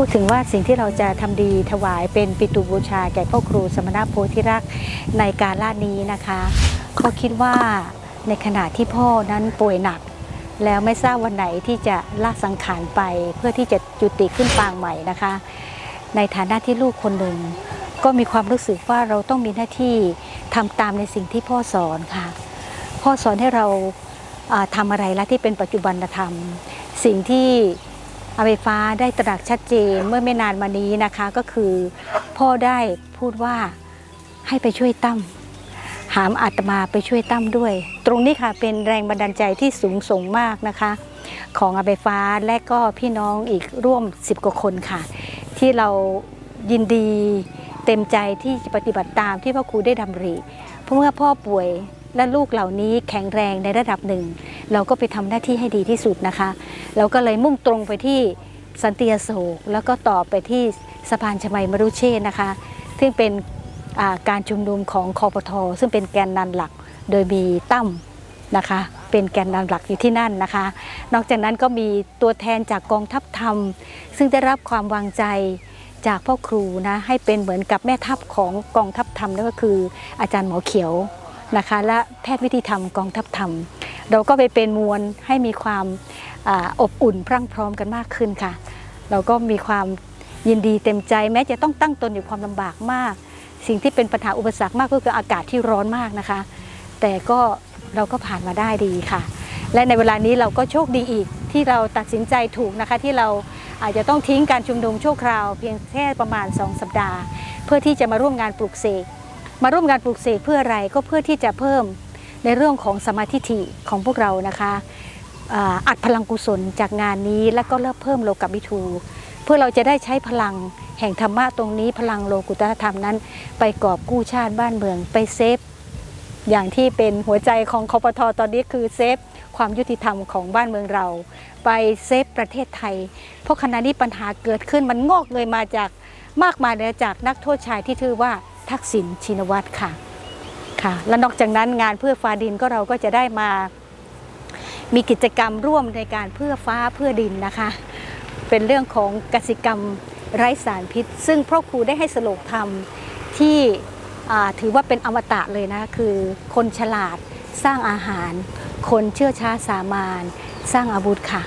พูดถึงว่าสิ่งที่เราจะทำดีถวายเป็นปิตุบูชาแก่พ่อครูสมณโพธิรักษ์ในการล่านี้นะคะเขาคิดว่าในขณะที่พ่อนั้นป่วยหนัก แล้วไม่ทราบวันไหนที่จะละสังขารไป เพื่อที่จะจุติขึ้นปางใหม่นะคะ ในฐานะที่ลูกคนหนึ่ง ก็มีความรู้สึกว่าเราต้องมีหน้าที่ทำตามในสิ่งที่พ่อสอนค่ะ พ่อสอนให้เราอ่าทำอะไรและที่เป็นปัจจุบันธรรม สิ่งที่ อาไฟฟ้าได้ตระหนักชัดเจนเมื่อไม่นานมานี้นะคะก็คือพ่อได้พูดว่าให้ไปช่วยตั้มหามอาตมาไปช่วยตั้มด้วย ตรงนี้ค่ะเป็นแรงบันดาลใจที่สูงส่งมากนะคะ ของอาไฟฟ้าและก็พี่น้องอีกร่วม 10 กว่าคนค่ะ ที่เรายินดีเต็มใจที่จะปฏิบัติตามที่พ่อครูได้ดำริเพราะเมื่อพ่อป่วย และลูกเหล่านี้แข็งแรงในระดับหนึ่ง เราก็ไปทำหน้าที่ให้ดีที่สุดนะคะ เราก็เลยมุ่งตรงไปที่สันติอโศกแล้วก็ต่อไปที่สะพานชมัยมรุเชษนะคะ ซึ่งเป็นาการชุมนุมของคอปทซึ่งเป็นแกนนำหลักโดยมีตั้มนะคะ เป็นแกนนำหลักอยู่ที่นั่นนะคะ นอกจากนั้นก็มีตัวแทนจากกองทัพธรรม ซึ่งได้รับความวางใจจากพ่อครูนะให้เป็นเหมือนกับแม่ทัพของกองทัพธรรมนั่นก็คืออาจารย์หมอเขียว นะคะ และแพทย์วิธีธรรมกองทัพธรรม เราก็ไปเป็นมวลให้มีความอาอบอุ่นพรั่งพร้อมกันมากขึ้นค่ะ เราก็มีความยินดีเต็มใจแม้จะต้องตั้งตนอยู่ความลำบากมาก สิ่งที่เป็นปัญหาอุปสรรคมากก็คืออากาศที่ร้อนมากนะคะ แต่ก็เราก็ผ่านมาได้ดีค่ะ และในเวลานี้เราก็โชคดีอีกที่เราตัดสินใจถูกนะคะที่เราอาจจะต้องทิ้งการชุมนุมชั่วคราวเพียงแค่ประมาณ 2 สัปดาห์ เพื่อที่จะมาร่วมงานปลูกเสก มาร่วมงานปลูกเสกเพื่ออะไรก็เพื่อที่จะเพิ่มในเรื่องของสมาธิฐิของพวกเรานะคะอัดพลังกุศลจากงานนี้ แล้วก็เริ่มเพิ่มโลกับวิทู เพื่อเราจะได้ใช้พลังแห่งธรรมะตรงนี้พลังโลกุตธรรมนั้น ไปกอบกู้ชาติบ้านเมืองไปเซฟ อย่างที่เป็นหัวใจของคอปทตอนนี้คือเซฟความยุติธรรมของบ้านเมืองเรา ไปเซฟประเทศไทย เพราะขณะนี้ปัญหาเกิดขึ้นมันงอกเงยมาจากมากมายเลยจากนักโทษชายที่ชื่อว่า ทักษิณชินวัตรค่ะค่ะ และนอกจากนั้นงานเพื่อฟ้าดินก็เราก็จะได้มา มีกิจกรรมร่วมในการเพื่อฟ้าเพื่อดินนะคะ เป็นเรื่องของกสิกรรมไร้สารพิษ ซึ่งพ่อครูได้ให้สโลกธรรมที่ถือว่าเป็นอมตะเลยนะ คือคนฉลาดสร้างอาหาร คนเชื่อช้าสามานสร้างอาวุธค่ะ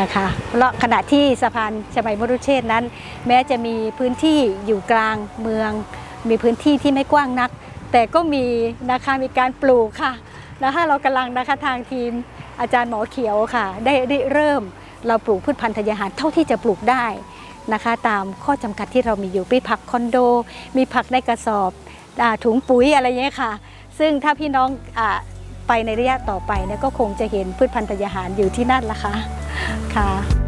นะคะและขณะที่สะพานชมัยมรุเชษนั้น แม้จะมีพื้นที่อยู่กลางเมือง มีพื้นที่ที่ไม่กว้างนัก แต่ก็มีนะคะมีการปลูกค่ะนะคะเรากำลังนะคะทางทีมอาจารย์หมอเขียวค่ะ ได้ได้เริ่มเราปลูกพืชพันธุ์ธัญญาหารเท่าที่จะปลูกได้นะคะ ตามข้อจำกัดที่เรามีอยู่มีผักคอนโด มีผักในกระสอบอถุงปุ๋ยอะไรอย่างเงี้ยค่ะ ซึ่งถ้าพี่น้องอไปในระยะต่อไปเนี่ยก็คงจะเห็นพืชพันธุ์ธัญญาหารอยู่ที่นั่นละค่ะค่ะ